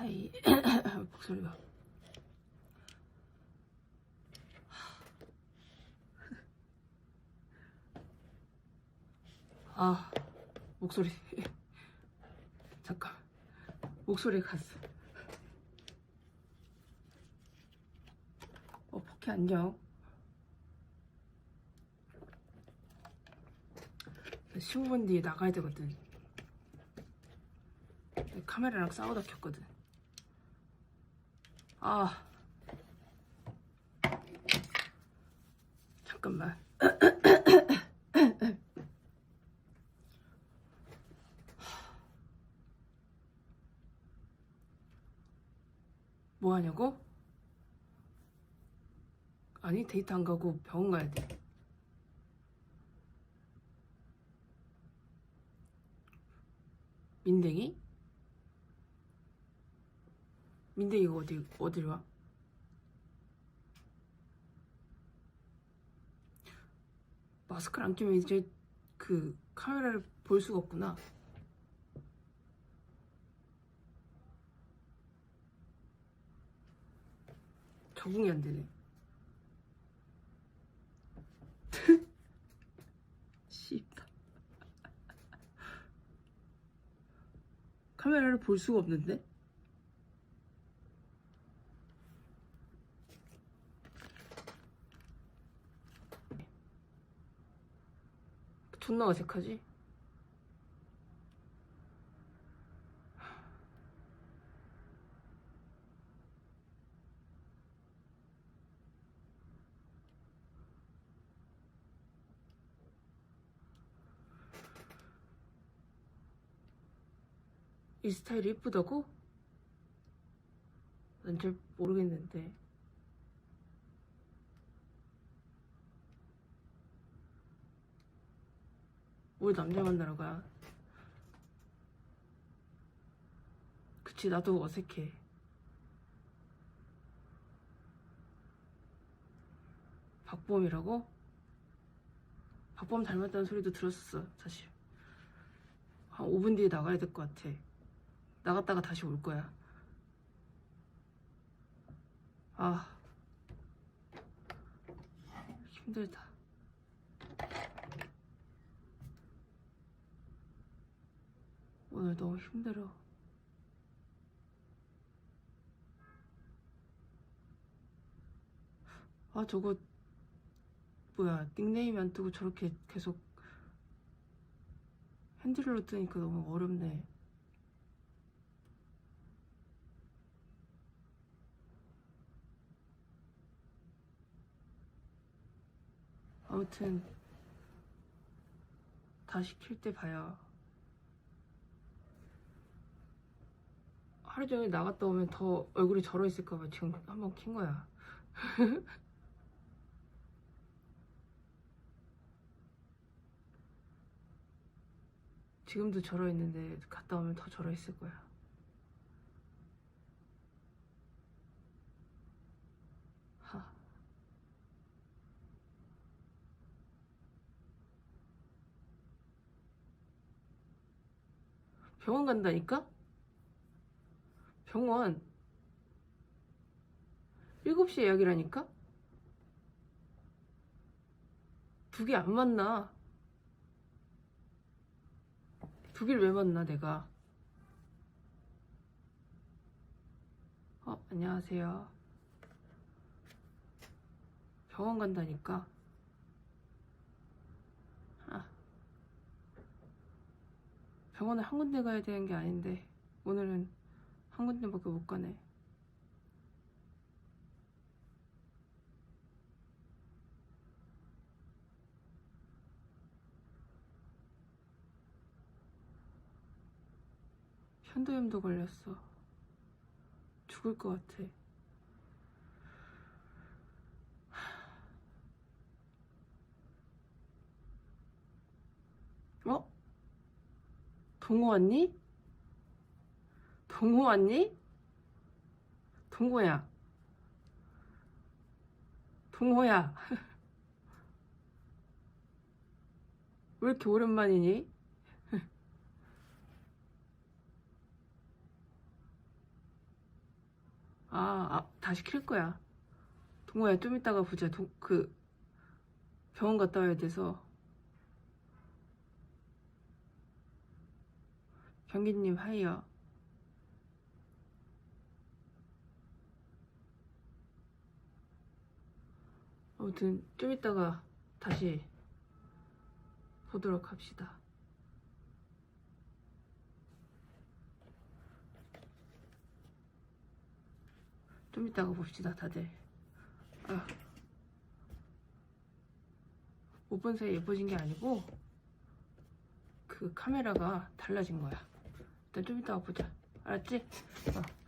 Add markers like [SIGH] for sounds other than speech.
하이 [COUGHS] 목소리가. 아 목소리. [LAUGHS] 잠깐. 목소리 갔어. 어 포키 안녕. 15분 뒤에 나가야 되거든. 내 카메라랑 싸우다 켰거든 아 잠깐만 [CLEARS THROAT] 뭐 하냐고? 아니 데이트 안 가고 병원 가야 돼. 민댕이? 민댕이가 어디 어디로 와? 마스크를 안 끼면 이제 그 카메라를 볼 수가 없구나. 적응이 안 되네. [LAUGHS] 씨발. 카메라를 볼 수가 없는데? 존나 어색하지? 이 스타일이 예쁘다고? 난 잘 모르겠는데. 우리 남자 만나러 가. 그치, 나도 어색해. 박범이라고? 박범 닮았다는 소리도 들었었어, 사실. 한 5분 뒤에 나가야 될 것 같아. 나갔다가 다시 올 거야. 아. 힘들다. 오늘 너무 힘들어. 아, 저거, 뭐야, 닉네임 안 뜨고 저렇게 계속 핸들로 뜨니까 너무 어렵네. 아무튼 다시 킬 때 봐요. 하루 종일 나갔다 오면 더 얼굴이 절어 있을까봐 지금 한번 킨 거야. [LAUGHS] 지금도 절어 있는데 갔다 오면 더 절어 있을 거야. 하. 병원 간다니까? 병원 7시 예약이라니까? 두 개 안 만나. 두 개를 왜 만나, 내가? 어, 안녕하세요. 병원 간다니까? 아. 병원을 한 군데 가야 되는 게 아닌데, 오늘은 한 군데밖에 못 가네. 현도염도 걸렸어. 죽을 것 같아. 어? 동호 왔니? 동호 왔니? 동호야. 동호야. [LAUGHS] 왜 이렇게 오랜만이니? [LAUGHS] 아, 아 다시 킬 거야. 동호야 좀 이따가 보자. 동, 그 병원 갔다 와야 돼서. 경기님 하이요. 아무튼 좀 이따가 다시 보도록 합시다. 좀 이따가 봅시다, 다들. 아. 못본 사이에 예뻐진 게 아니고, 그 카메라가 달라진 거야. 일단 좀 이따가 보자. 알았지? 어.